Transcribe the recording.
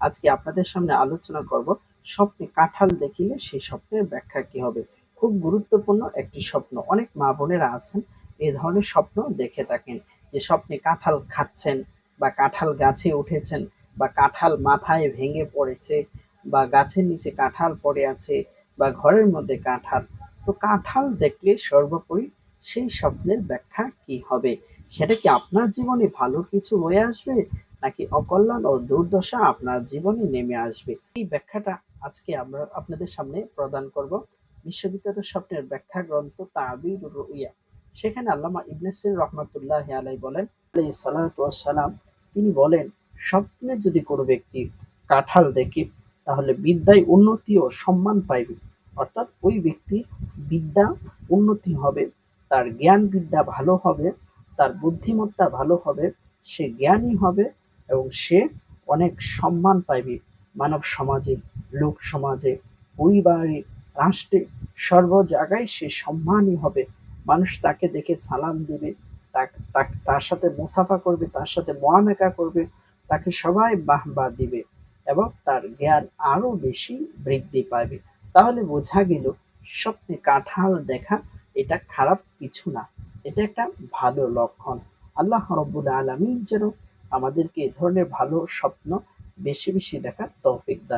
আজকে আপনাদের সামনে আলোচনা করব স্বপ্নে কাঁঠাল দেখিলে সেই স্বপ্নের ব্যাখ্যা কি হবে? খুব গুরুত্বপূর্ণ একটি স্বপ্ন। অনেক মা বোনেরা আছেন এই ধরনের স্বপ্ন দেখে থাকেন যে স্বপ্নে কাঁঠাল খাচ্ছেন বা কাঁঠাল গাছে উঠেছেন বা কাঁঠাল মাথায় ভেঙে পড়েছে বা গাছের নিচে কাঁঠাল পড়ে আছে বা ঘরের মধ্যে কাঁঠাল। তো কাঁঠাল দেখলে সর্বোপরি সেই স্বপ্নের ব্যাখ্যা কি হবে? সেটা কি আপনার জীবনে ভালো কিছু হয়ে আসবে? নাকি অকল্যাণ ও দুর্দশা আপনার জীবনে নেমে আসবে? এই ব্যাখ্যাটা আজকে আমরা আপনাদের সামনে প্রদান করব। বিশ্ববিখ্যাত স্বপ্নের ব্যাখ্যা গ্রন্থ তাবির রুইয়া। সেখানে আল্লামা ইবনে সির রহমাতুল্লাহ আলাই বলেন সালাম তিনি বলেন, স্বপ্নে যদি কোনো ব্যক্তি কাঁঠাল দেখে, তাহলে বিদ্যায় উন্নতি ও সম্মান পাইবে। অর্থাৎ ওই ব্যক্তির বিদ্যা উন্নতি হবে, তার জ্ঞান বিদ্যা ভালো হবে, তার বুদ্ধিমত্তা ভালো হবে, সে জ্ঞানী হবে এবং সে অনেক সম্মান পাইবে মানব সমাজে, লোক সমাজে, পরিবারে, রাষ্ট্রে। সর্ব জায়গায় সে সম্মানই হবে। মানুষ তাকে দেখে সালাম দিবে তার সাথে মুসাফা করবে, তার সাথে মোয়ামেকা করবে, তাকে সবাই বাহবা দিবে এবং তার জ্ঞান আরও বেশি বৃদ্ধি পাবে। তাহলে বোঝা গেল, স্বপ্নে কাঁঠাল দেখা এটা খারাপ কিছু না, এটা একটা ভালো লক্ষণ। আল্লাহ রব্বুল আলমিন যেন আমাদেরকে এ ধরনের ভালো স্বপ্ন বেশি বেশি দেখার তৌফিক দান